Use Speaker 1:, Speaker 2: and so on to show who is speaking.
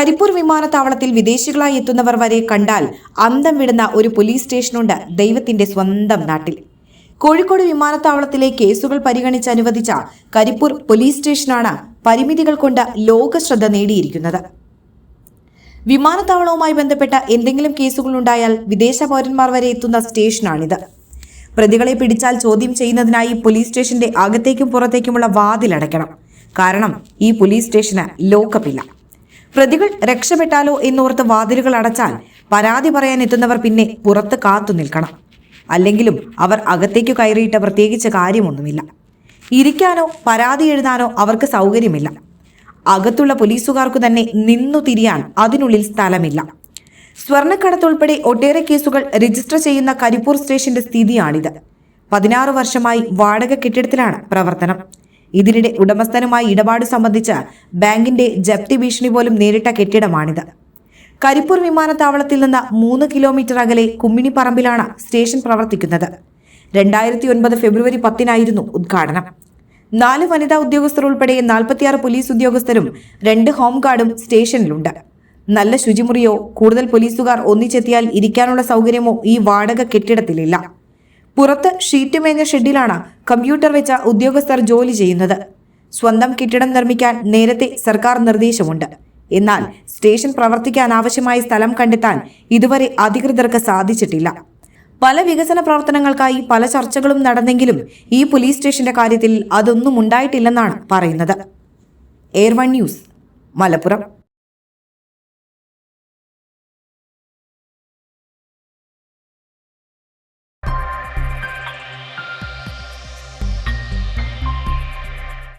Speaker 1: കരിപ്പൂർ വിമാനത്താവളത്തിൽ വിദേശികളായി എത്തുന്നവർ വരെ കണ്ടാൽ അന്തം വിടുന്ന ഒരു പോലീസ് സ്റ്റേഷനുണ്ട് ദൈവത്തിന്റെ സ്വന്തം നാട്ടിൽ. കോഴിക്കോട് വിമാനത്താവളത്തിലെ കേസുകൾ പരിഗണിച്ച് അനുവദിച്ച കരിപ്പൂർ പോലീസ് സ്റ്റേഷനാണ് പരിമിതികൾ കൊണ്ട് ലോകശ്രദ്ധ നേടിയിരിക്കുന്നത്. വിമാനത്താവളവുമായി ബന്ധപ്പെട്ട എന്തെങ്കിലും കേസുകൾ ഉണ്ടായാൽ വിദേശ പൗരന്മാർ വരെ എത്തുന്ന സ്റ്റേഷനാണിത്. പ്രതികളെ പിടിച്ചാൽ ചോദ്യം ചെയ്യുന്നതിനായി പോലീസ് സ്റ്റേഷന്റെ അകത്തേക്കും പുറത്തേക്കുമുള്ള വാതിലടയ്ക്കണം കാരണം ഈ പോലീസ് സ്റ്റേഷന് ലോക്കപ്പില്ല. പ്രതികൾ രക്ഷപ്പെട്ടാലോ എന്നോർത്ത് വാതിലുകൾ അടച്ചാൽ പരാതി പറയാൻ എത്തുന്നവർ പിന്നെ പുറത്ത് കാത്തു നിൽക്കണം. അല്ലെങ്കിലും അവർ അകത്തേക്ക് കയറിയിട്ട് പ്രത്യേകിച്ച് കാര്യമൊന്നുമില്ല. ഇരിക്കാനോ പരാതി എഴുതാനോ അവർക്ക് സൗകര്യമില്ല. അകത്തുള്ള പോലീസുകാർക്ക് തന്നെ നിന്നു തിരിയാൻ അതിനുള്ളിൽ സ്ഥലമില്ല. സ്വർണക്കടത്തുൾപ്പെടെ ഒട്ടേറെ കേസുകൾ രജിസ്റ്റർ ചെയ്യുന്ന കരിപ്പൂർ സ്റ്റേഷന്റെ സ്ഥിതിയാണിത്. പതിനാറ് വർഷമായി വാടക കെട്ടിടത്തിലാണ് പ്രവർത്തനം. ഇതിനിടെ ഉടമസ്ഥനുമായി ഇടപാട് സംബന്ധിച്ച ബാങ്കിന്റെ ജപ്തി ഭീഷണി പോലും നേരിട്ട കെട്ടിടമാണിത്. കരിപ്പൂർ വിമാനത്താവളത്തിൽ നിന്ന് മൂന്ന് കിലോമീറ്റർ അകലെ കുമ്മിണിപ്പറമ്പിലാണ് സ്റ്റേഷൻ പ്രവർത്തിക്കുന്നത്. രണ്ടായിരത്തി ഒൻപത് ഫെബ്രുവരി പത്തിനായിരുന്നു ഉദ്ഘാടനം. നാല് വനിതാ ഉദ്യോഗസ്ഥർ ഉൾപ്പെടെ നാൽപ്പത്തിയാറ് പോലീസ് ഉദ്യോഗസ്ഥരും രണ്ട് ഹോം ഗാർഡും സ്റ്റേഷനിലുണ്ട്. നല്ല ശുചിമുറിയോ കൂടുതൽ പോലീസുകാർ ഒന്നിച്ചെത്തിയാൽ ഇരിക്കാനുള്ള സൗകര്യമോ ഈ വാടക കെട്ടിടത്തിലില്ല. പുറത്ത് ഷീറ്റ് മേഞ്ഞ ഷെഡിലാണ് കമ്പ്യൂട്ടർ വെച്ച ഉദ്യോഗസ്ഥർ ജോലി ചെയ്യുന്നത്. സ്വന്തം കെട്ടിടം നിർമ്മിക്കാൻ നേരത്തെ സർക്കാർ നിർദ്ദേശമുണ്ട്. എന്നാൽ സ്റ്റേഷൻ പ്രവർത്തിക്കാൻ ആവശ്യമായ സ്ഥലം കണ്ടെത്താൻ ഇതുവരെ അധികൃതർക്ക് സാധിച്ചിട്ടില്ല. പല വികസന പ്രവർത്തനങ്ങൾക്കായി പല ചർച്ചകളും നടന്നെങ്കിലും ഈ പോലീസ് സ്റ്റേഷന്റെ കാര്യത്തിൽ അതൊന്നും ഉണ്ടായിട്ടില്ലെന്നാണ് പറയുന്നത്. Air one news Malappuram.